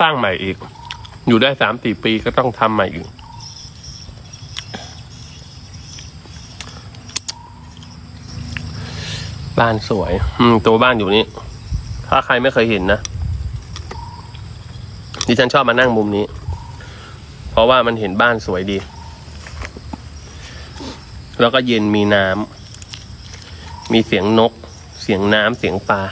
สร้างใหม่อีก อยู่ได้สามสี่ปีก็ต้องทำใหม่อีก บ้านสวย อืม ตัวบ้านอยู่นี่ถ้าใครไม่เคยเห็นนะดิฉันชอบมานั่งมุมนี้ เพราะว่ามันเห็นบ้านสวยดี แล้วก็เย็นมีน้ำมีเสียงนก เสียงน้ำเสียงปลา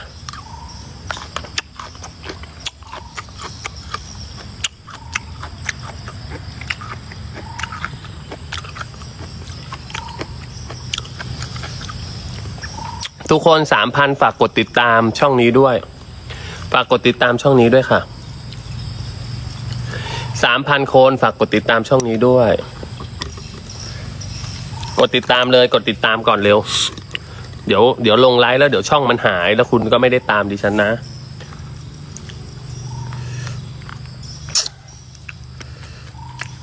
กคนสามพันฝากกดติดตามช่องนี้ด้วย ฝากกดติดตามช่องนี้ด้วยค่ะสามพันคนฝากกดติดตามช่องนี้ด้วย กดติดตามเลยกดติดตามก่อนเร็ว เดี๋ยวเดี๋ยวลงไลฟ์แล้วเดี๋ยวช่องมันหายแล้วคุณก็ไม่ได้ตามดิฉันนะ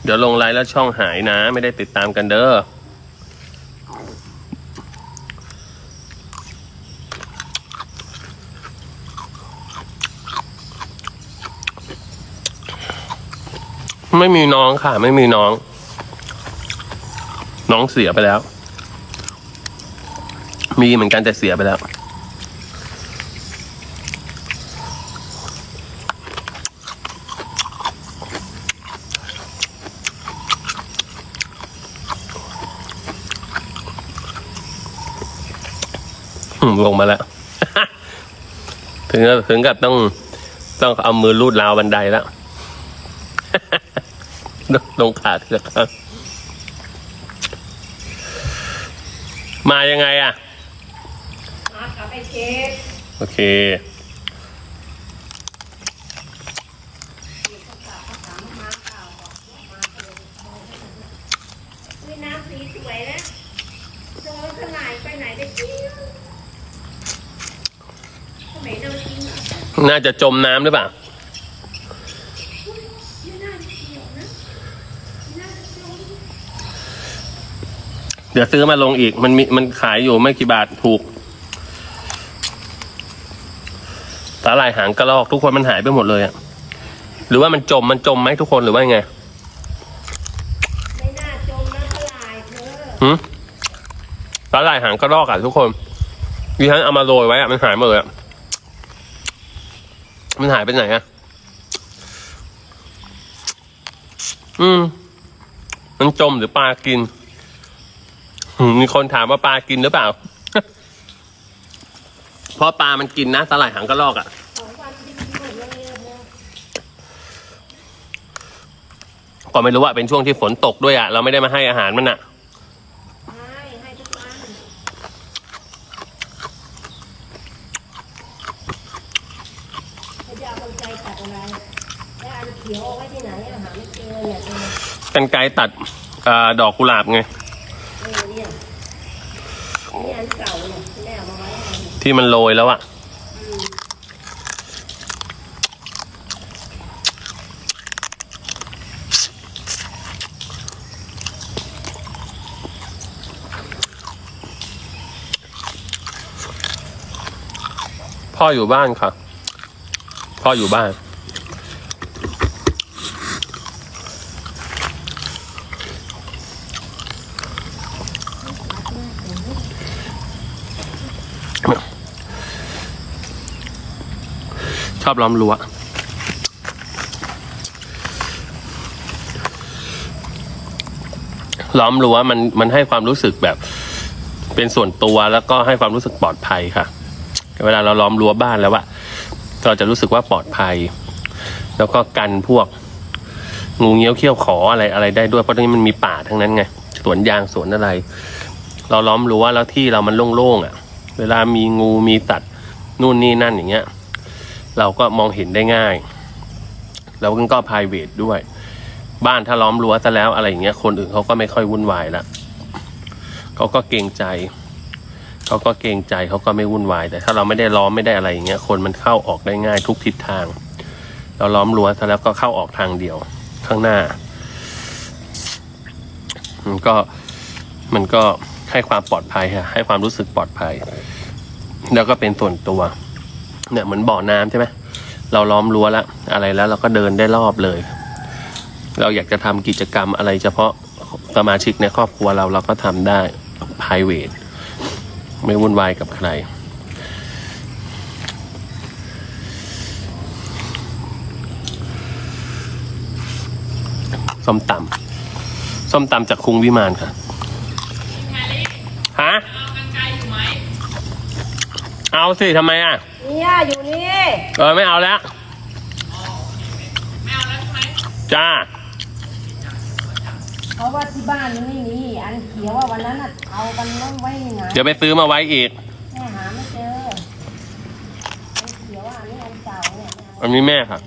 เดี๋ยวลงไลฟ์แล้วช่องหายนะ ไม่ได้ติดตามกันเด้อ ไม่มีน้องค่ะ ไม่มีน้อง น้องเสียไปแล้ว มีเหมือนกันแต่เสียไปแล้วลงมาแล้ว ถึงกับถึงกับต้องต้องเอามือลูดราวบันไดแล้ว ลงขาเถือกครับมายังไงอะ มากับไอ้เค้กโอเคอุ้ยน้ำสีสวยนะโดนสลายไปไหนได้จิ้วทำไมโดนทิ้งอะน่าจะจมน้ำหรือเปล่า ไม่น่าจะเกี่ยวนะไม่น่าจะจม เดี๋ยวซื้อมาลงอีก มันมีมันขายอยู่ไม่กี่บาทถูกสาหร่ายหางกระรอกทุกคนมันหายไปหมดเลยอะหรือว่ามันจมมันจมไหมทุกคนหรือว่ายังไงไม่น่าจมนะสลายเธอหืมสาหร่ายหางกระรอกอะทุกคนดิฉันเอามาโรยไว้อะมันหายหมดเลยอะมันหายไปไหนอะอืม มันจมหรือปลากินหื มีคนถามว่าปลากินหรือเปล่า เพราะปลามันกินนะสาหร่ายหางกระรอกอะสองวันทิ้งหมดเลยนะก็ไม่รู้ว่าเป็นช่วงที่ฝนตกด้วยอะเราไม่ได้มาให้อาหารมันอะ่ะหาไม่เจอเนี่ยเจอกันไกรตัดอดอกกุหลาบไง นี่อันเก่าเนี่ยที่แม่เอามาไว้ให้ที่มันโรยแล้วอะพ่ออยู่บ้านค่ะ พ่ออยู่บ้าน ช อบล้อมรั้วล้อมรั้วมันมันให้ความรู้สึกแบบ เป็นส่วนตัวแล้วก็ให้ความรู้สึกปลอดภัยค่ะ เวลาเราล้อมรั้วบ้านแล้วอะเราจะรู้สึกว่าปลอดภัย แล้วก็กันพวก งูเงี้ยวเขี้ยวขออะไรอะไรได้ด้วยเพราะตรงนี้มันมีป่าทั้งนั้นไงสวนยางสวนอะไร เราล้อมรั้วแล้วที่เรามันโล่งๆอะเวลามีงูมีสัตว์นู่นนี่นั่นอย่างเงี้ย เราก็มองเห็นได้ง่าย แล้วก็ private ด้วย บ้านถ้าล้อมรั้วซะแล้วอะไรอย่างเงี้ยคนอื่นเขาก็ไม่ค่อยวุ่นวายละเขาก็เกรงใจเขาก็เกรงใจเขาก็ไม่วุ่นวาย แต่ถ้าเราไม่ได้ล้อมไม่ได้อะไรอย่างเงี้ยคนมันเข้าออกได้ง่ายทุกทิศทาง เราล้อมรั้วซะแล้วก็เข้าออกทางเดียวข้างหน้า มันก็มันก็ให้ความปลอดภัยค่ะให้ความรู้สึกปลอดภัย แล้วก็เป็นส่วนตัว เนี่ยเหมือนบ่อน้ำใช่ไหมเราล้อมรั้วแล้วอะไรแล้วเราก็เดินได้รอบเลย เราอยากจะทำกิจกรรมอะไรเฉพาะสมาชิกในครอบครัวเราเราก็ทำได้ private ไม่วุ่นวายกับใคร ส้มตำส้มตำจากคุงวิมานค่ะฮะ เอาสิทำไมอะเนี่ยอยู่นี่เออไม่เอาแล้วจ้าเพราะว่าที่บ้านมันไม่มีอันเขียวว่าวันนั้นน่ะเอากันน้ไว้ที่ไหนเดี๋ยวไปซื้อมาไว้อีกแม่หาไม่เจออันเขียวอะอันนี้อันเก่าเนี่ยไม่เอาอันนี้แม่ค่ะ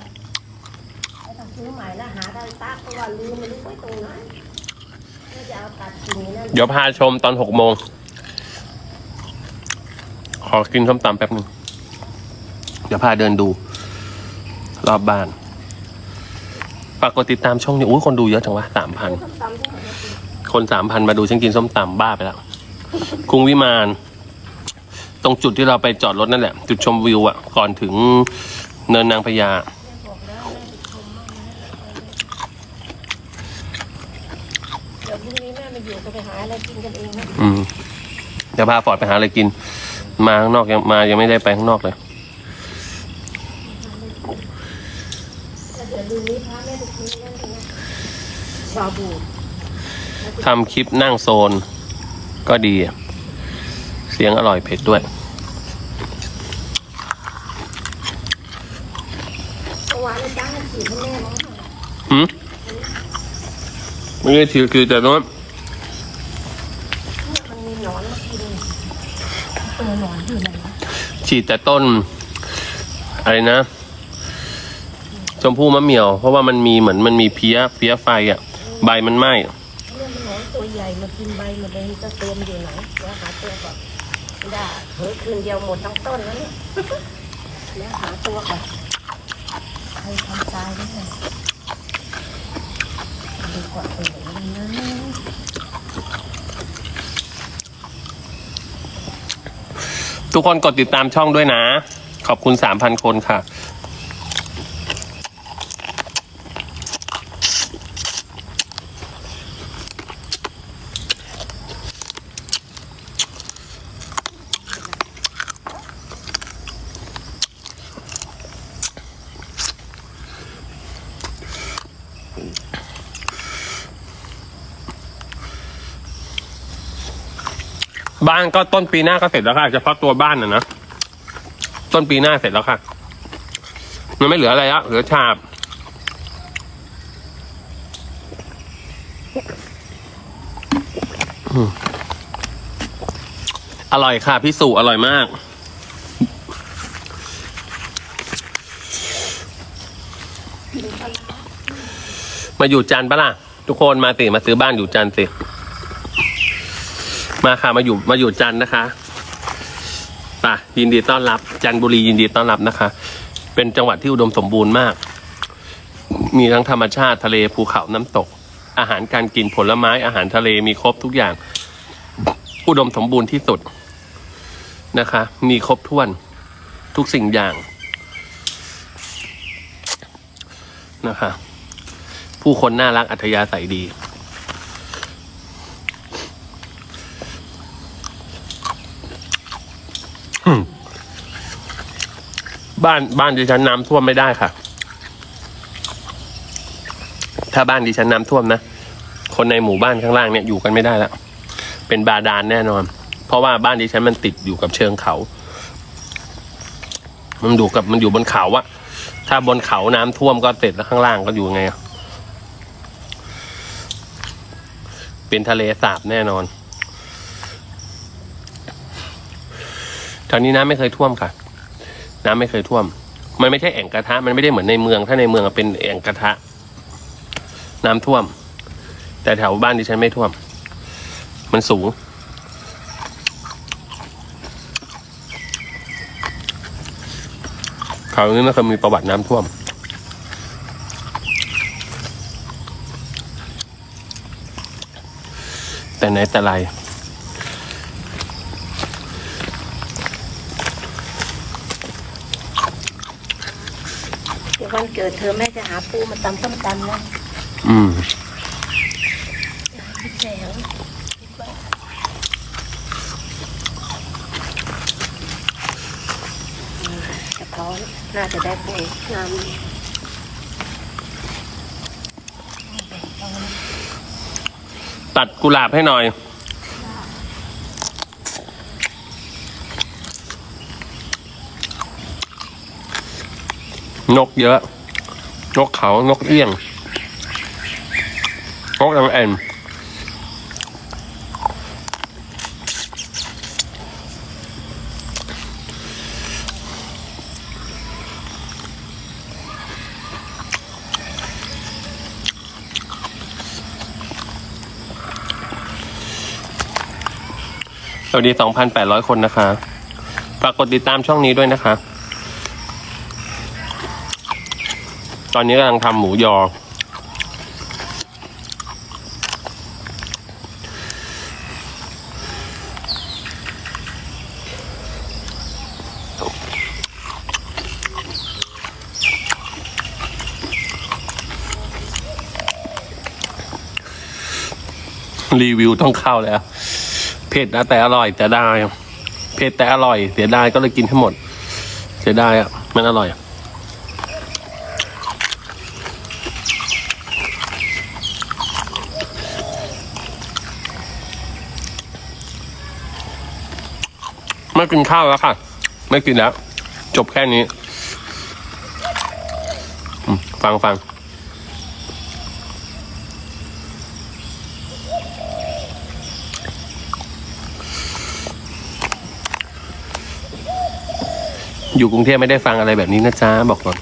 ไม่ต้องซื้อใหม่นะหาได้ตักเพราะว่าลืมไม่รู้ไว้ตรงไหนก็จะเอาตัดกิ่งนั่นเดี๋ยวพาชมตอนหกโมง ขอกินส้มตำแป๊บหนึงเดี๋ยวพาเดินดู รอบบ้านฝากกดติดตามช่องนี้อุ้ยคนดูเยอะจังวะสามพันส้มตำที่ไหนมากินคนสามพันมาดูฉันกินส้มตำบ้าไปแล้วกรุงวิมาน ตรงจุดที่เราไปจอดรถนั่นแหละ จุดชมวิวอะก่อนถึงเนินนางพญาบอกแล้วแม่ไปชมมากนะเดี๋ยวพรุ่งนี้แม่มาอยู่ก็ไปหาอะไรกินกันเองนะอืมเดี๋ยวพาฟอร์ดไปหาอะไรกิน มาข้างนอกยังมายังไม่ได้ไปข้างนอกเลยทำคลิปนั่งโซน ก็ดี เสียงอร่อยเผ็ดด้วยหืมไม่ได้ถือคือแต่น้อย เออหนอนอยู่ไหนวะฉีดแต่ต้น อะไรนะชมพู่มะเหมี่ยว เพราะว่ามันมีเหมือนมันมีเพี้ยเพี้ยไฟอะ ใบมันไหม้เรื่องมันหนอนตัวใหญ่มากินใบหมดเลยจะเต็มอยู่ไหนเดี๋ยวหาตัวก่อนไม่ได้เผลอคืนเดียวหมดทั้งต้นแล้วเนี่ยเดี๋ยวหาตัวก่อนใครทำตายได้ไงดูก่อนเออนะ ทุกคนกดติดตามช่องด้วยนะ ขอบคุณสามพันคนค่ะ บ้านก็ต้นปีหน้าก็เสร็จแล้วค่ะเฉพาะตัวบ้านนะนะต้นปีหน้าเสร็จแล้วค่ะ มันไม่เหลืออะไรแล้วเหลือฉาบ อร่อยค่ะ พี่สุอร่อยมาก มาอยู่จันปะล่ะ ทุกคนมาสิ มาซื้อบ้านอยู่จันสิ มาค่ะมาอยู่มาอยู่จันนะคะป่ะยินดีต้อนรับ จันบุรียินดีต้อนรับนะคะ เป็นจังหวัดที่อุดมสมบูรณ์มาก มีทั้งธรรมชาติทะเลภูเขาน้ำตก อาหารการกินผลไม้อาหารทะเลมีครบทุกอย่าง อุดมสมบูรณ์ที่สุดนะคะ มีครบถ้วนทุกสิ่งอย่างนะคะ ผู้คนน่ารักอัธยาศัยดี บ้านบ้านดิฉันน้ำท่วมไม่ได้ค่ะ ถ้าบ้านดิฉันน้ำท่วมนะ คนในหมู่บ้านข้างล่างเนี่ยอยู่กันไม่ได้แล้วเป็นบาดาลแน่นอน เพราะว่าบ้านดิฉันมันติดอยู่กับเชิงเขา มันอยู่กับมันอยู่บนเขาอะถ้าบนเขาน้ำท่วมก็เสร็จแล้วข้างล่างก็อยู่ไงอะเป็นทะเลสาบแน่นอนแถวนี้น้ำไม่เคยท่วมค่ะ น้ำไม่เคยท่วม มันไม่ใช่แอ่งกระทะ มันไม่ได้เหมือนในเมือง ถ้าในเมืองเป็นแอ่งกระทะ น้ำท่วม แต่แถวบ้านดิฉันไม่ท่วม มันสูง เขานี้ไม่เคยมีประวัติน้ำท่วมแต่ไหนแต่ไร วันเกิดเธอแม่จะหาปูมาตำส้มตำนะอืมพี่แสงกระท้อนน่าจะได้ปูงามตัดกุหลาบให้หน่อย นกเยอะ นกเขานกเอี้ยง นกอังแอนสวัสดี 2,800 คนนะคะ ฝากกดติดตามช่องนี้ด้วยนะคะ ตอนนี้กำลังทำหมูยอ รีวิวต้องเข้าแล้ว เผ็ดนะแต่อร่อยแต่ได้ เผ็ดแต่อร่อย เสียดายก็เลยกินให้หมด เสียดายอะ มันอร่อย ไม่กินข้าวแล้วค่ะ ไม่กินแล้ว จบแค่นี้ ฟังฟังอยู่กรุงเทพไม่ได้ฟังอะไรแบบนี้นะจ๊ะ บอกก่อน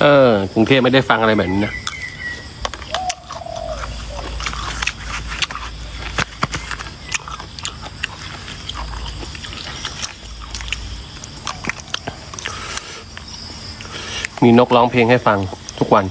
เออ กรุงเทพไม่ได้ฟังอะไรแบบนี้นะ มีนกร้องเพลงให้ฟังทุกวัน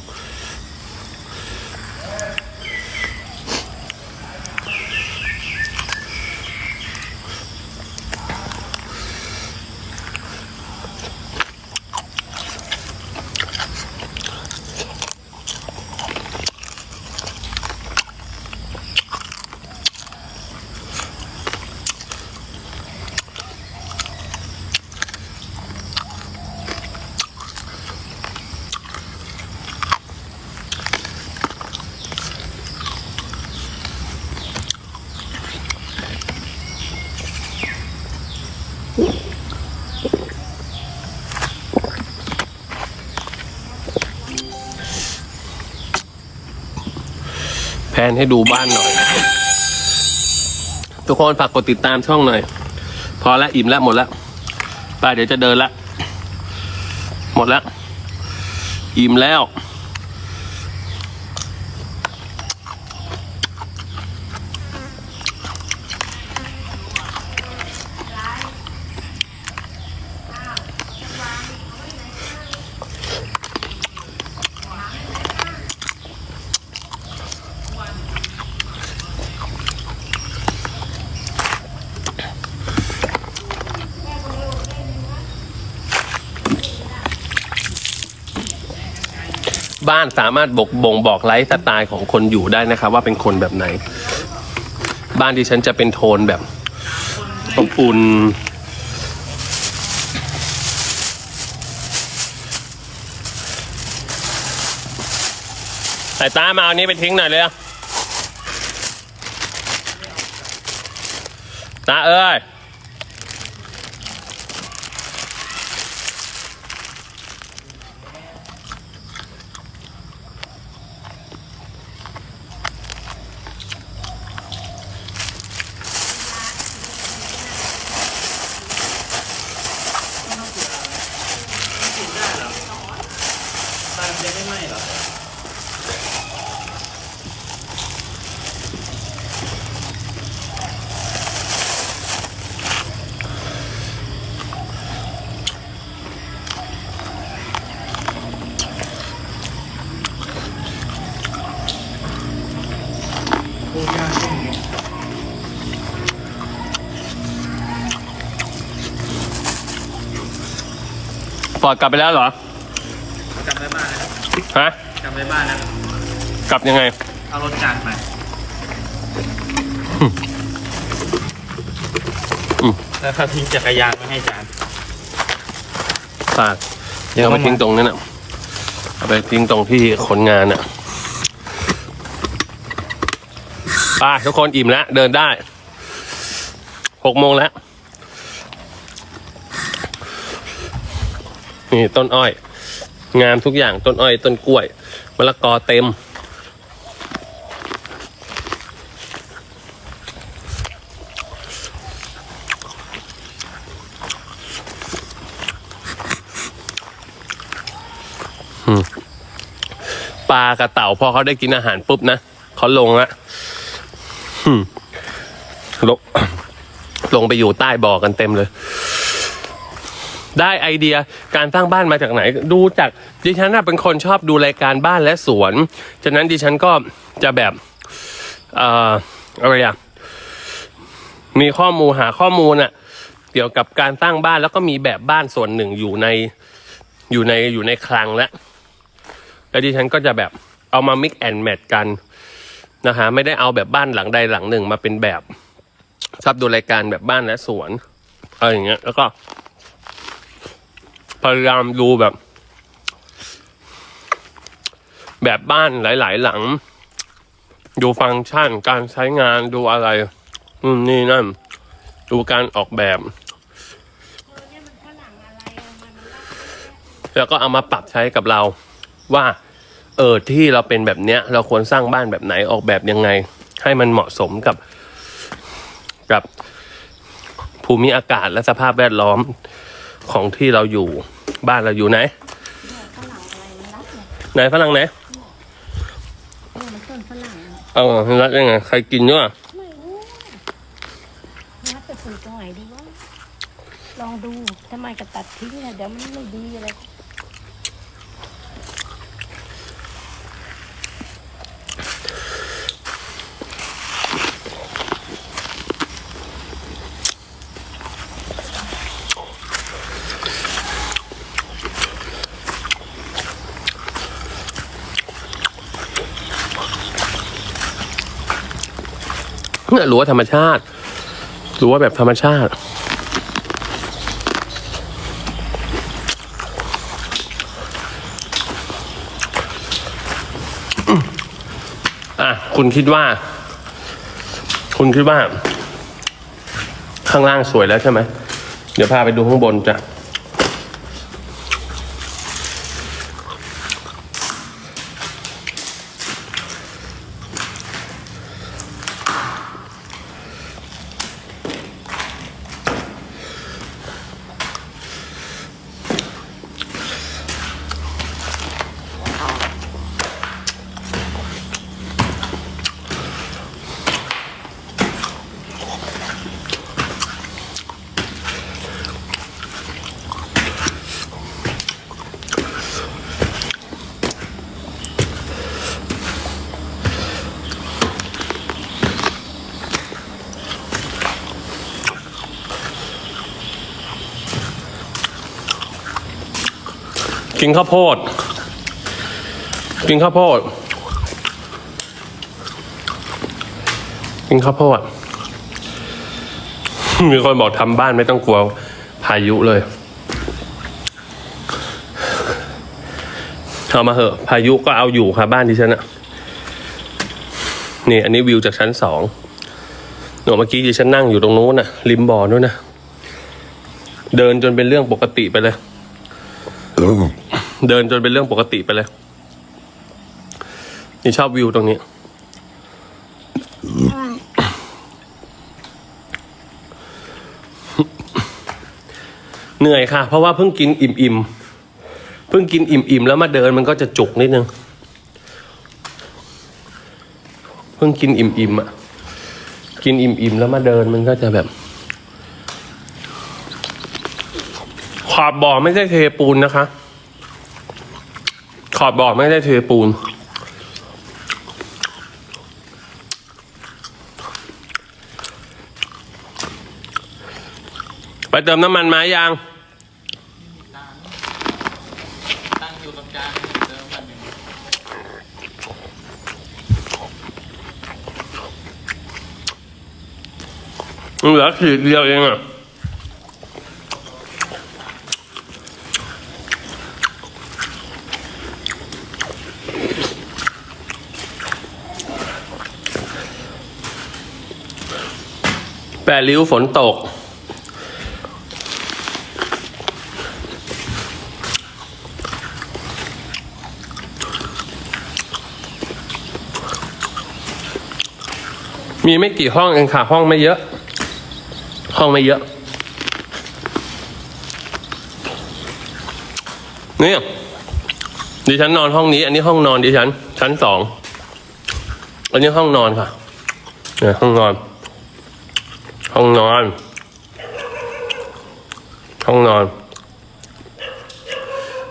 นให้ดูบ้านหน่อย ทุกคนฝากกดติดตามช่องหน่อย พอละอิ่มแล้วหมดแล้วไปเดี๋ยวจะเดินละ หมดแล้วอิ่มแล้ว บ้านสามารถบกบ่งบอกไลฟ์สไตล์ของคนอยู่ได้นะครับ ว่าเป็นคนแบบไหน บ้านที่ฉันจะเป็นโทนแบบอบอุ่นสายตามาเอานี้ไปทิ้งหน่อยเลยอะตาเอ้ย ไม่ไหมหรอปอกลับไปแล้วเหรอ ฮะกลับไปบ้านแล้วกลับยังไง เอารถจานไปอืมแล้วเขาทิ้งจักรยานไว้ให้จานฝากเอาไปทิ้งตรงนั้นน่ะเอาไปทิ้งตรงที่คนงานน่ะไปทุกคนอิ่มแล้ว เดินได้หกโมงแล้ว นี่ต้นอ้อย งามทุกอย่างต้นอ้อยต้นกล้วยมะละกอเต็ม ปลากับเต่าพอเขาได้กินอาหารปุ๊บนะเขาลงละลงลงไปอยู่ใต้บ่อกันเต็มเลย ได้ไอเดียการสร้างบ้านมาจากไหน ดูจากดิฉันน่ะเป็นคนชอบดูรายการบ้านและสวน ฉะนั้นดิฉันก็จะแบบเอ่ออะไรอะมีข้อมูลหาข้อมูลอะเกี่ยวกับการสร้างบ้านแล้วก็มีแบบบ้านส่วนหนึ่งอยู่ในอยู่ในอยู่ในคลังแล้วแล้วดิฉันก็จะแบบเอามา mix and match กันนะฮะไม่ได้เอาแบบบ้านหลังใดหลังหนึ่งมาเป็นแบบชอบดูรายการแบบบ้านและสวนอะไรอย่างเงี้ยแล้วก็ พยายามดูแบบ แบบบ้านหลาย ๆ หลัง ดูฟังก์ชันการใช้งานดูอะไรอืมนี่นั่น ดูการออกแบบ แล้วก็เอามาปรับใช้กับเรา ว่า เออที่เราเป็นแบบเนี้ย เราควรสร้างบ้านแบบไหนออกแบบยังไง ให้มันเหมาะสมกับ กับภูมิอากาศและสภาพแวดล้อม ของที่เราอยู่บ้านเราอยู่ไหนฝรั่งอะไรมันรักเนี่ยไหนฝรั่งไหนเนี่ยมันต้นฝรั่งอะเออรักยังไงใครกินเยอะไม่รู้นัดไปปลูกตรงไหนดีวะลองดูทำไมก็ตัดทิ้งเนี่ยเดี๋ยวมันไม่ดีเลย เนี่ยรั้วธรรมชาติรั้วแบบธรรมชาติ อะ คุณคิดว่า คุณคิดว่า ข้างล่างสวยแล้วใช่ไหม เดี๋ยวพาไปดูข้างบนจ้ะ กินข้าวโพด กินข้าวโพด กินข้าวโพด มีคนบอกทำบ้านไม่ต้องกลัวพายุเลยเอามาเหอะพายุก็เอาอยู่ค่ะบ้านที่ฉันอะนี่ อันนี้วิวจากชั้นสองหนูเมื่อกี้ที่ฉันนั่งอยู่ตรงนู้นน่ะ ริมบ่อนู้นน่ะ เดินจนเป็นเรื่องปกติไปเลย เดินจนเป็นเรื่องปกติไปเลยนี่ชอบวิวตรงนี้ เหนื่อยค่ะ เพราะว่าเพิ่งกินอิ่มๆเพิ่งกินอิ่มๆแล้วมาเดินมันก็จะจุกนิดนึง เพิ่งกินอิ่มๆอะ กินอิ่มๆแล้วมาเดินมันก็จะแบบขอบบ่อไม่ใช่เทปูนนะคะ อบบ่อไม่ได้เทปูน ไปเติมน้ำมันมายังจานเติมพังเหลือขีดเดียวเองอะ ริ้วฝนตก มีไม่กี่ห้องเองค่ะ ห้องไม่เยอะ ห้องไม่เยอะเนี่ยดิฉันนอนห้องนี้ อันนี้ห้องนอนดิฉัน ชั้นสอง อันนี้ห้องนอนค่ะเนี่ยห้องนอน ห้องนอน ห้องนอน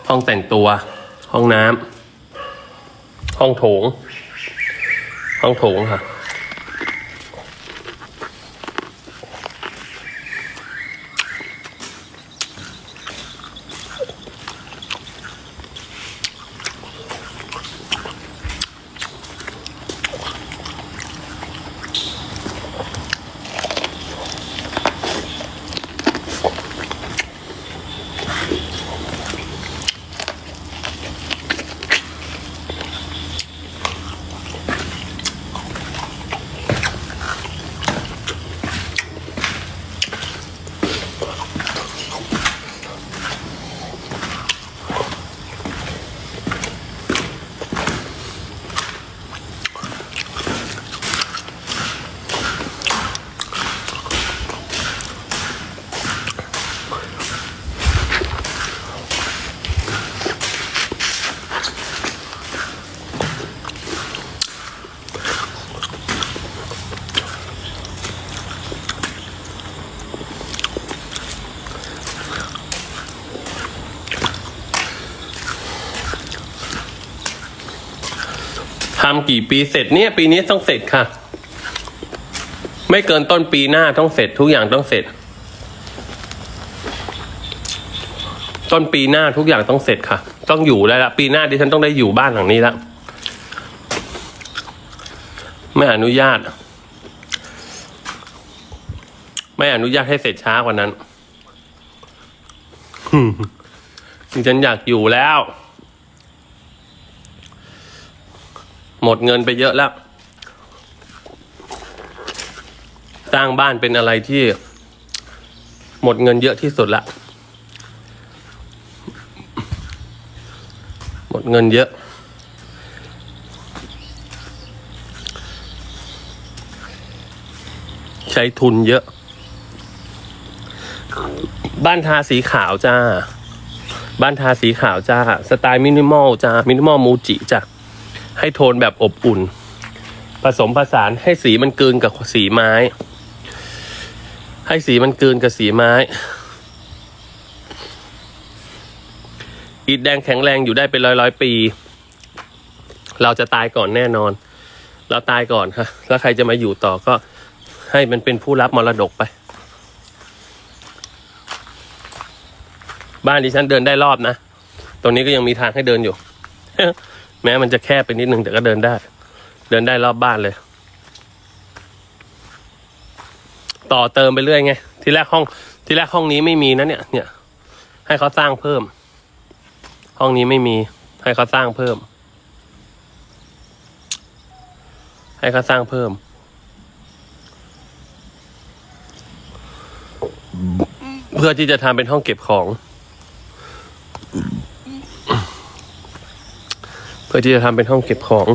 ห้องแต่งตัว ห้องน้ำห้องโถง ห้องโถงค่ะ ทำกี่ปีเสร็จเนี่ย ปีนี้ต้องเสร็จค่ะ ไม่เกินต้นปีหน้าต้องเสร็จ ทุกอย่างต้องเสร็จ ต้นปีหน้าทุกอย่างต้องเสร็จค่ะ ต้องอยู่ได้ละปีหน้าดิฉันต้องได้อยู่บ้านหลังนี้ละไม่อนุญาต ไม่อนุญาตให้เสร็จช้ากว่านั้นดิฉันอยากอยู่แล้ว หมดเงินไปเยอะแล้ว สร้างบ้านเป็นอะไรที่ หมดเงินเยอะที่สุดละ หมดเงินเยอะ ใช้ทุนเยอะ บ้านทาสีขาวจ้า บ้านทาสีขาวจ้า สไตล์มินิมอลจ้า มินิมอลมูจิจ้า ให้โทนแบบอบอุ่น ผสมผสานให้สีมันกลืนกับสีไม้ ให้สีมันกลืนกับสีไม้ อิฐแดงแข็งแรงอยู่ได้เป็นร้อยร้อยปี เราจะตายก่อนแน่นอน เราตายก่อนค่ะแล้วใครจะมาอยู่ต่อก็ให้มันเป็นผู้รับมรดกไปบ้านดิฉันเดินได้รอบนะ ตรงนี้ก็ยังมีทางให้เดินอยู่ แม้มันจะแคบไปนิดนึงแต่ก็เดินได้ เดินได้รอบบ้านเลย ต่อเติมไปเรื่อยไง ทีแรกห้อง ทีแรกห้องนี้ไม่มีนะเนี่ย เนี่ย ให้เขาสร้างเพิ่ม ห้องนี้ไม่มี ให้เขาสร้างเพิ่ม ให้เขาสร้างเพิ่ม เพื่อที่จะทำเป็นห้องเก็บของ พื่อที่จะทำเป็นห้องเก็บของ